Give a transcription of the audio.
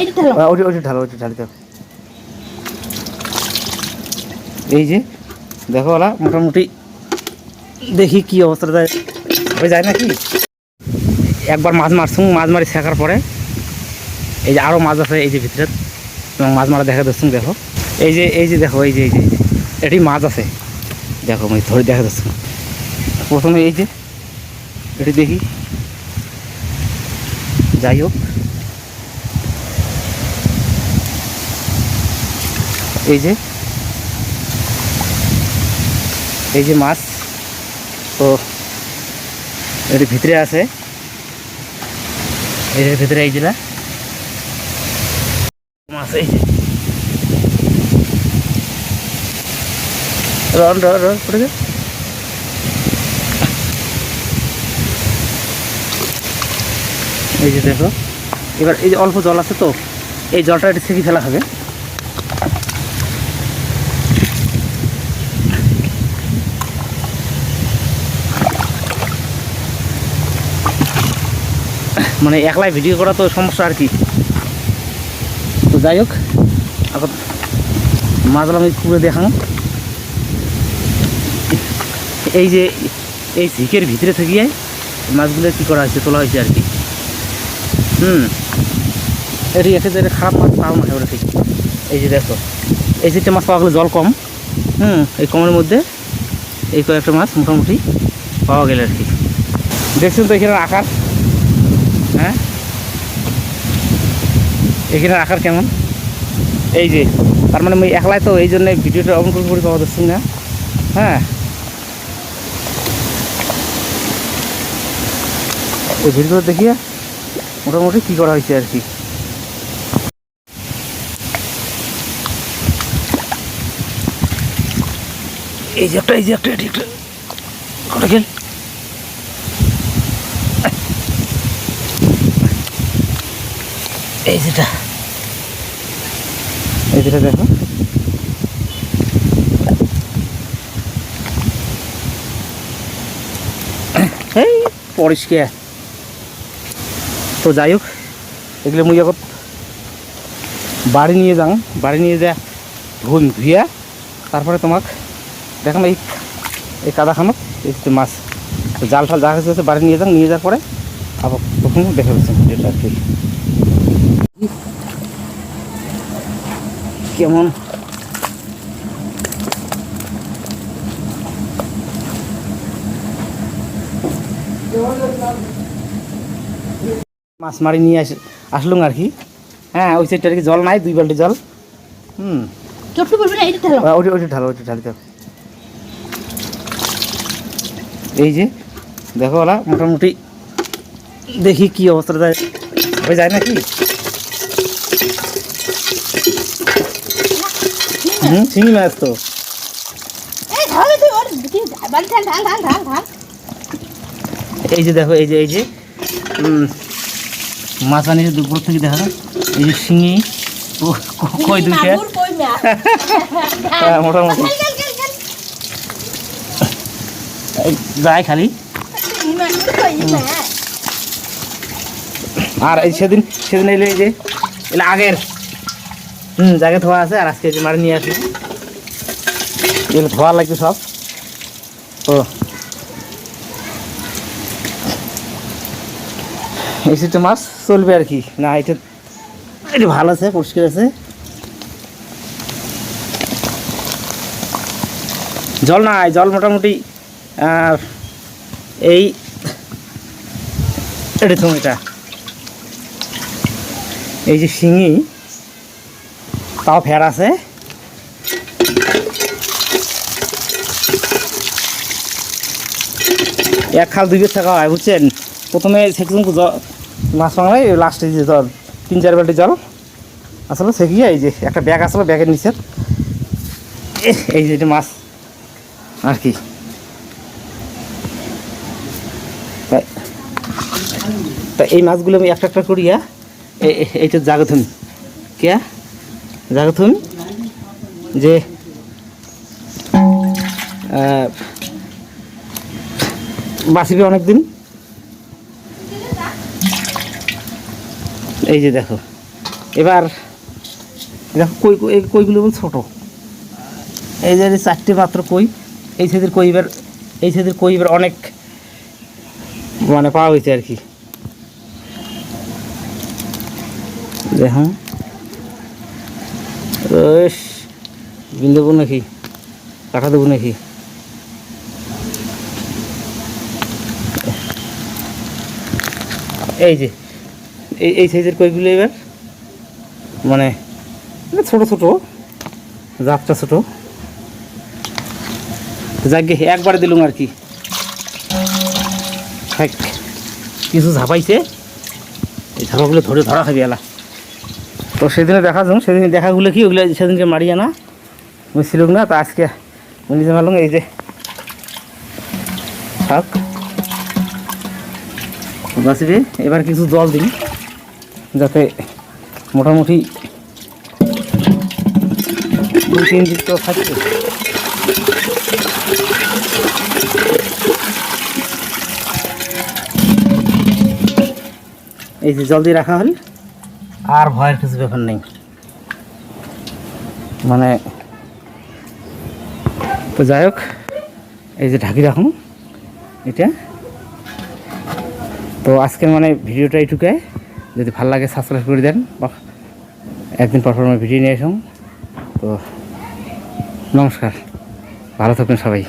এইটা ঢালো। ওটি ওটি এই যে, দেখো ওলা মোটামুটি দেখি কি অবস্থাটা ওই যায় নাকি? একবার মাছ মারছুম, মাছ মারি শেখার পরে, এই যে আরও মাছ আছে এই যে ভিতরে, এবং মাছ মারা দেখা দিচ্ছুম দেখো। এই যে এই যে দেখো, এই যে এই যে এই যে, এটি মাছ আছে। দেখো, আমি ধরে দেখা দিচ্ছুম প্রথমে এই যে, এটি দেখি। যাই হোক। এই যে। এই যে মাছ। তো এর ভিতরে আছে। এর ভিতরে এই যেটা মাছ এই রন রন রন পড়ে এই যে দেখো। এবার এই যে অল্প জল আছে তো, এই জলটা একটু ছেঁকে ফেলা হবে। মানে একলাই ভিডিও করা তো সমস্যা আর কি। তো যাই হোক, এখন মাছগুলো আমি দেখানো এই যে, এই ঝিকের ভিতরে থেকে মাছগুলো কী করা হয়েছে, তোলা হয়েছে আর কি। হুম, এটি এসে যে খারাপ মাছ পাওয়া মাছ এবারে ঠিক। এই যে দেখো, এই চারটে মাছ পাওয়া গেলে, জল কম। হুম, এই কমের মধ্যে এই কয়েকটা মাছ মোটামুটি পাওয়া গেলে আর কি। দেখছেন তো এখানে আকার হ্যাঁ এখানে আকার কেমন? এই যে তার মানে আমি একলাই তো এই জন্য ভিডিওটা অন করে করে পাওয়া যাচ্ছি না। হ্যাঁ। এই ভিডিওটা দেখিয়ে মোটামুটি কী করা হয়েছে আর কি? এই যে একটা এই যে একটা এটি একটা কটা গেল এই এই পরিষ্কার। তো যাই হোক, এগুলো মুই এখন বাড়ি নিয়ে যাও বাড়ি নিয়ে যা ধুন ধুইয়া তারপরে তোমাক দেখাম এই এই কাদাখানত, এই মাছ। জাল ফাল যা হচ্ছে বাড়ি নিয়ে যান নিয়ে যাওয়ার পরে আবার তখন দেখা যাচ্ছে ভিডিওটা আর কি কেমন? মাছ মারি নিয়ে আস আসলুম আর কি। হ্যাঁ ওই সাইডটা আর কি জল নাই দুই বালতি জল। হুম। চট্টু বলবে না এইটা ঢালো। আহ, ওটি ওটি ঢালো ওটি ঢালি দাও এই যে দেখো ওলা মোটামুটি দেখি কি অবস্থাটা যায় ওই যায় নাকি? হুম চিংড়ি মাছ তো। এই ঢালো তুই ওর কি বাড়ি ঢাল ঢাল ঢাল ঢাল ঢাল এই যে দেখো এই যে এই যে মাছ আনিছে দুপুর থেকে দেখা এই যে শিঙি কই দুইটা? হ্যাঁ, মোটামুটি। যায় খালি। আর এই সেদিন সেদিন এলো এই যে এলে আগের। হুম জায়গায় ধোয়া আছে, আর আজকে মারি নিয়ে আসি। এগুলো ধোয়া লাগবে সব? ও। এই মাছ চলবে আর কি? না, এটা এটা ভালো আছে পরিষ্কার আছে। জল নাই, জল মোটামুটি এই এটা তুমি এটা এই যে শিঙি তাও ফের আছে। এক খাল দুই বের থাকা হয়, বুঝছেন? প্রথমে সেকশন মাছ বাংলায় লাস্টে যে জল, তিন চার বালতি জল। আসলে সেকিয়ে এই যে একটা ব্যাগ আসলে, ব্যাগের নিচে। এই যে মাছ। আর কি? তা এই মাছগুলো আমি একটা একটা করিয়া এ- এইটা জাগাথুন কে? জাগাথুন যে আহ, বাঁচিবে অনেকদিন। এই যে দেখো এবার দেখো কই এই কইগুলো ছোটো। এই যে চারটে মাত্র কই এই সাইজের কই এবার এই সাইজের কই এবার অনেক মানে পাওয়া হয়েছে আর কি। দেখুন রস বিল দেবো নাকি? কাটা দেবো নাকি? এই যে, এই এই সাইজের কইগুলো এবার মানে ছোটো ছোটো, জাতটা ছোটো। যাকে একবার দিলুম আর কি। কিছু ঝাপাইছে। এই ঝাপাগুলো ধরে ধরা খাবি এলা। তো সেদিনে দেখা যাও সেদিন দেখাগুলো কি ওগুলো সেদিনকে মারিয়া না বুঝছিল না, তো আজকে যে মারলাম, এই যে। থাক। বাঁচবে এবার কিছু জল দিন, যাতে মোটামুটি দু তিন দিন তো থাকছে এই যে জল দিয়ে রাখা হল। আর ভয়ের কিছু ব্যাপার নেই। মানে তো যাই হোক, এই যে ঢাকি রাখুন, এটা। তো আজকের মানে ভিডিওটা এইটুকুই যদি ভালো লাগে সাবস্ক্রাইব করে দেন, বা একদিন পর ভিডিও নিয়ে আসুন। তো, নমস্কার। ভালো থাকবেন সবাই।